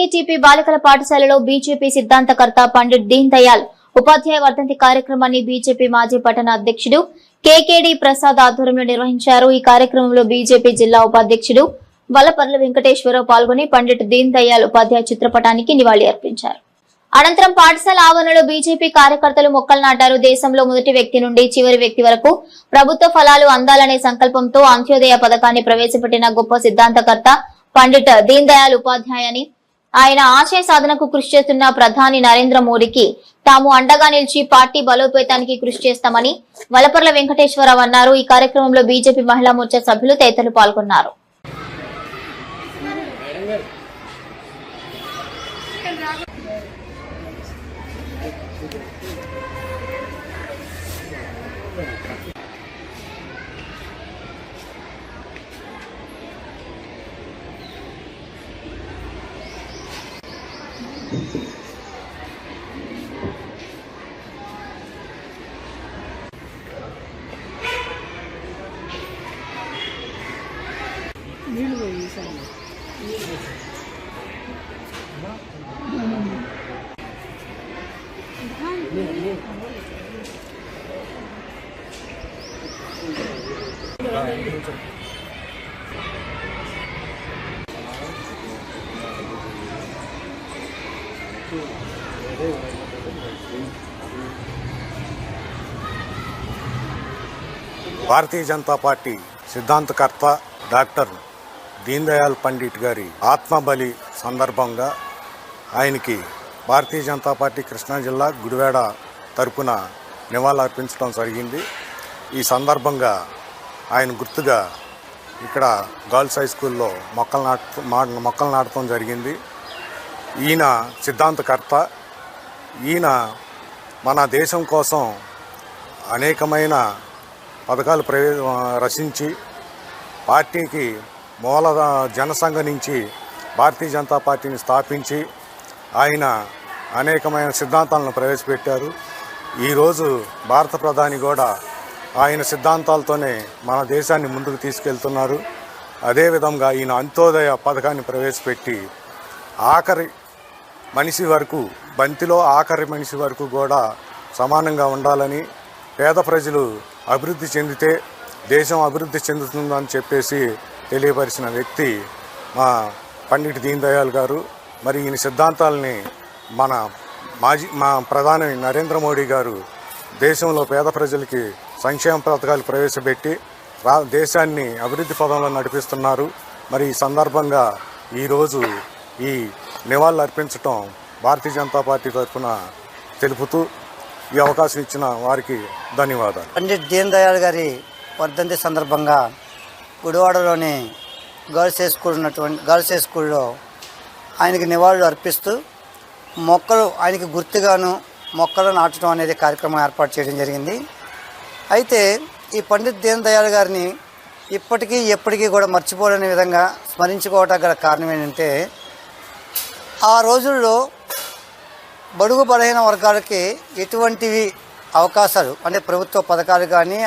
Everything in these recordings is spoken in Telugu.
ఏకేటీపీ బాలికల పాఠశాలలో బీజేపీ సిద్ధాంతకర్త పండిట్ దీన్ దయాల్ ఉపాధ్యాయ వర్ధంతి కార్యక్రమాన్ని బీజేపీ మాజీ పట్టణ అధ్యక్షుడు కేకేడి ప్రసాద్ ఆధ్వర్యంలో నిర్వహించారు. ఈ కార్యక్రమంలో బీజేపీ జిల్లా ఉపాధ్యక్షుడు వల్లపర్ల వెంకటేశ్వరరావు పాల్గొని పండిట్ దీన్ దయాల్ ఉపాధ్యాయ చిత్రపటానికి నివాళి అర్పించారు. అనంతరం పాఠశాల ఆవరణలో బీజేపీ కార్యకర్తలు మొక్కలు నాటారు. దేశంలో మొదటి వ్యక్తి నుండి చివరి వ్యక్తి వరకు ప్రభుత్వ ఫలాలు అందాలనే సంకల్పంతో అంత్యోదయ పథకాన్ని ప్రవేశపెట్టిన గొప్ప సిద్ధాంతకర్త పండిట్ దీన్ దయాల్ ఉపాధ్యాయ అని ఆయన ఆశయ సాధనకు కృషి చేస్తున్న ప్రధాని నరేంద్ర మోడీకి తాము అండగా నిలిచి పార్టీ బలోపేతానికి కృషి చేస్తామని వలపర్ల వెంకటేశ్వరరావు అన్నారు. ఈ కార్యక్రమంలో బీజేపీ మహిళా మోర్చా సభ్యులు తదితరులు పాల్గొన్నారు. భారతీయ జనతా పార్టీ సిద్ధాంతకర్త డాక్టర్ దీన్ దయాళ్ పండిట్ గారి ఆత్మబలి సందర్భంగా ఆయనకి భారతీయ జనతా పార్టీ కృష్ణా జిల్లా గుడివాడ తరపున నివాళులర్పించడం జరిగింది. ఈ సందర్భంగా ఆయన గుర్తుగా ఇక్కడ గర్ల్స్ హై స్కూల్లో మొక్కలు నాటు మొక్కలు నాటడం జరిగింది. ఈయన సిద్ధాంతకర్త. ఈయన మన దేశం కోసం అనేకమైన పథకాలు ప్రవే రచించి పార్టీకి మూల జనసంఘ నుంచి భారతీయ జనతా పార్టీని స్థాపించి ఆయన అనేకమైన సిద్ధాంతాలను ప్రవేశపెట్టారు. ఈరోజు భారత ప్రధాని కూడా ఆయన సిద్ధాంతాలతోనే మన దేశాన్ని ముందుకు తీసుకెళ్తున్నారు. అదేవిధంగా ఈయన అంత్యోదయ పథకాన్ని ప్రవేశపెట్టి ఆఖరి మనిషి వరకు బంతిలో ఆఖరి మనిషి వరకు కూడా సమానంగా ఉండాలని పేద ప్రజలు అభివృద్ధి చెందితే దేశం అభివృద్ధి చెందుతుందని చెప్పేసి తెలియపరిచిన వ్యక్తి మా పండిట్ దీన్ దయాళ్ గారు. మరి ఈయన సిద్ధాంతాలని మన మాజీ మా ప్రధాని నరేంద్ర మోడీ గారు దేశంలో పేద ప్రజలకి సంక్షేమ పథకాలు ప్రవేశపెట్టి రా దేశాన్ని అభివృద్ధి పదంలో నడిపిస్తున్నారు. మరి ఈ సందర్భంగా ఈరోజు ఈ నివాళులు అర్పించటం భారతీయ జనతా పార్టీ తరఫున తెలుపుతూ ఈ అవకాశం ఇచ్చిన వారికి ధన్యవాదాలు. పండిట్ దీన్ దయాళ్ గారి వర్ధంతి సందర్భంగా గుడివాడలోని గర్ల్స్ హై స్కూల్ ఉన్నటువంటి గర్ల్స్ హై స్కూల్లో ఆయనకి నివాళులు అర్పిస్తూ మొక్కలు ఆయనకి గుర్తుగాను మొక్కలు నాటడం అనేది కార్యక్రమం ఏర్పాటు చేయడం జరిగింది. అయితే ఈ పండిత్ దీన్ దయాళ్ గారిని ఇప్పటికీ ఎప్పటికీ కూడా మర్చిపోలేని విధంగా స్మరించుకోవటానికి గల కారణం ఏంటంటే ఆ రోజుల్లో బడుగు బలహీన వర్గాలకి ఎటువంటివి అవకాశాలు అంటే ప్రభుత్వ పథకాలు కానీ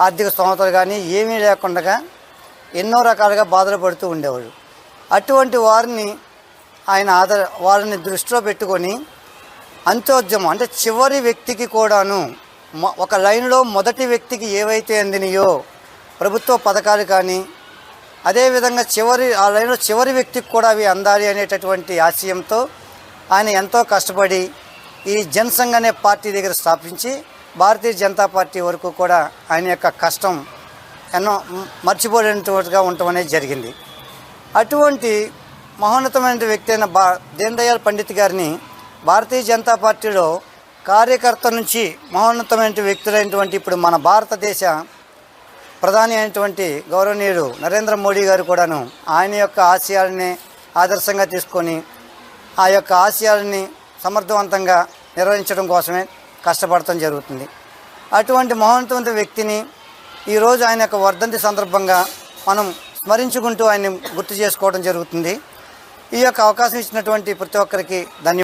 ఆర్థిక స్తోమతలు కానీ ఏమీ లేకుండా ఎన్నో రకాలుగా బాధలు పడుతూ ఉండేవారు అటువంటి వారిని ఆయన ఆదర వారిని దృష్టిలో పెట్టుకొని అంత్యోద్యమం అంటే చివరి వ్యక్తికి కూడాను ఒక లైన్లో మొదటి వ్యక్తికి ఏవైతే అందినయో ప్రభుత్వ పథకాలు కానీ అదేవిధంగా చివరి ఆ లైన్లో చివరి వ్యక్తికి కూడా అవి అందాలి అనేటటువంటి ఆశయంతో ఆయన ఎంతో కష్టపడి ఈ జనసంఘ్ అనే పార్టీ దగ్గర స్థాపించి భారతీయ జనతా పార్టీ వరకు కూడా ఆయన యొక్క కష్టం ఎన్నో మ్, ఉండటం అనేది జరిగింది. అటువంటి మహోన్నతమైన వ్యక్తి అయిన బా దీన్ దయాళ్ పండిత్ గారిని భారతీయ జనతా పార్టీలో కార్యకర్త నుంచి మహోన్నతమైన వ్యక్తులైనటువంటి ఇప్పుడు మన భారతదేశ ప్రధాని అయినటువంటి గౌరవనీయుడు నరేంద్ర మోడీ గారు కూడాను ఆయన యొక్క ఆశయాలని ఆదర్శంగా తీసుకొని ఆ యొక్క ఆశయాలని సమర్థవంతంగా నిర్వహించడం కోసమే కష్టపడటం జరుగుతుంది. అటువంటి మహోన్నతమైన వ్యక్తిని ఈరోజు ఆయన యొక్క వర్ధంతి సందర్భంగా మనం స్మరించుకుంటూ ఆయన్ని గుర్తు చేసుకోవడం జరుగుతుంది. ఈ యొక్క అవకాశం ఇచ్చినటువంటి ప్రతి ఒక్కరికి ధన్యవాదాలు.